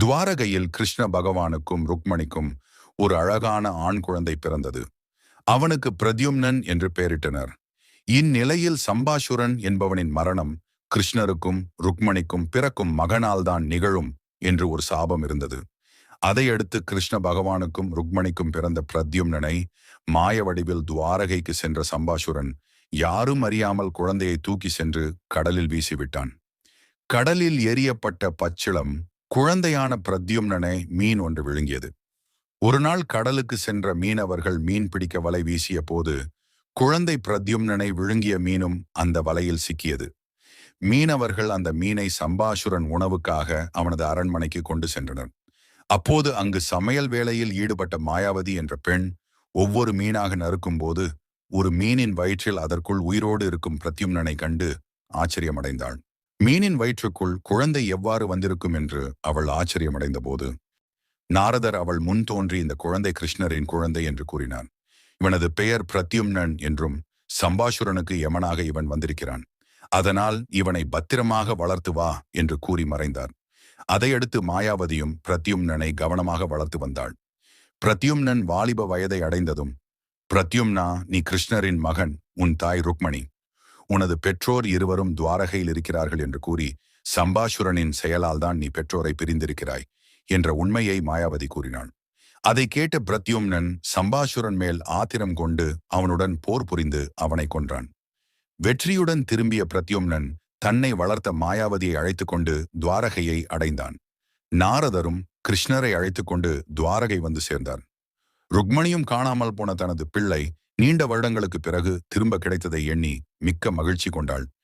துவாரகையில் கிருஷ்ண பகவானுக்கும் ருக்மணிக்கும் ஒரு அழகான ஆண் குழந்தை பிறந்தது. அவனுக்கு பிரத்யும்னன் என்று பெயரிட்டனர். இந்நிலையில் சம்பாசுரன் என்பவனின் மரணம் கிருஷ்ணருக்கும் ருக்மணிக்கும் பிறக்கும் மகனால்தான் நிகழும் என்று ஒரு சாபம் இருந்தது. அதையடுத்து கிருஷ்ண பகவானுக்கும் ருக்மணிக்கும் பிறந்த பிரத்யும்னனை மாய வடிவில் துவாரகைக்கு சென்ற சம்பாசுரன் யாரும் அறியாமல் குழந்தையை தூக்கி சென்று கடலில் வீசிவிட்டான். கடலில் எரியப்பட்ட பச்சிளம் குழந்தையான பிரத்யும்னனை மீன் ஒன்று விழுங்கியது. ஒரு நாள் கடலுக்கு சென்ற மீனவர்கள் மீன் பிடிக்க வலை வீசிய போது குழந்தை பிரத்யும்னனை விழுங்கிய மீனும் அந்த வலையில் சிக்கியது. மீனவர்கள் அந்த மீனை சம்பாசுரன் உணவுக்காக அவனது அரண்மனைக்கு கொண்டு சென்றனர். அப்போது அங்கு சமையல் வேளையில் ஈடுபட்ட மாயாவதி என்ற பெண் ஒவ்வொரு மீனாக நறுக்கும்போது ஒரு மீனின் வயிற்றில் அதற்குள் உயிரோடு இருக்கும் பிரத்யும்னனை கண்டு ஆச்சரியமடைந்தாள். மீனின் வயிற்றுக்குள் குழந்தை எவ்வாறு வந்திருக்கும் என்று அவள் ஆச்சரியமடைந்த போது நாரதர் அவள் முன் தோன்றி இந்த குழந்தை கிருஷ்ணரின் குழந்தை என்று கூறினான். இவனது பெயர் பிரத்யும்னன் என்றும் சம்பாசுரனுக்கு யமனாக இவன் வந்திருக்கிறான். அதனால் இவனை பத்திரமாக வளர்த்து வா என்று கூறி மறைந்தார். அதையடுத்து மாயாவதியும் பிரத்யும்னனை கவனமாக வளர்த்து வந்தாள். பிரத்யும்னன் வாலிப வயதை அடைந்ததும் பிரத்யும்னா நீ கிருஷ்ணரின் மகன் உன் தாய் ருக்மணி. உனது பெற்றோர் இருவரும் துவாரகையில் இருக்கிறார்கள் என்று கூறி சம்பாசுரனின் செயலால் தான் நீ பெற்றோரை பிரிந்திருக்கிறாய் என்ற உண்மையை மாயாவதி கூறினாள் அதை கேட்ட பிரத்யும்னன் சம்பாசுரன் மேல் ஆத்திரம் கொண்டு அவனுடன் போர் புரிந்து அவனை கொன்றான். வெற்றியுடன் திரும்பிய பிரத்யும்னன் தன்னை வளர்த்த மாயாவதியை அழைத்துக் கொண்டு துவாரகையை அடைந்தான். நாரதரும் கிருஷ்ணரை அழைத்துக் கொண்டு துவாரகை வந்து சேர்ந்தார். ருக்மணியும் காணாமல் போன தனது பிள்ளை நீண்ட வருடங்களுக்கு பிறகு திரும்ப கிடைத்ததை எண்ணி மிக்க மகிழ்ச்சி கொண்டாள்.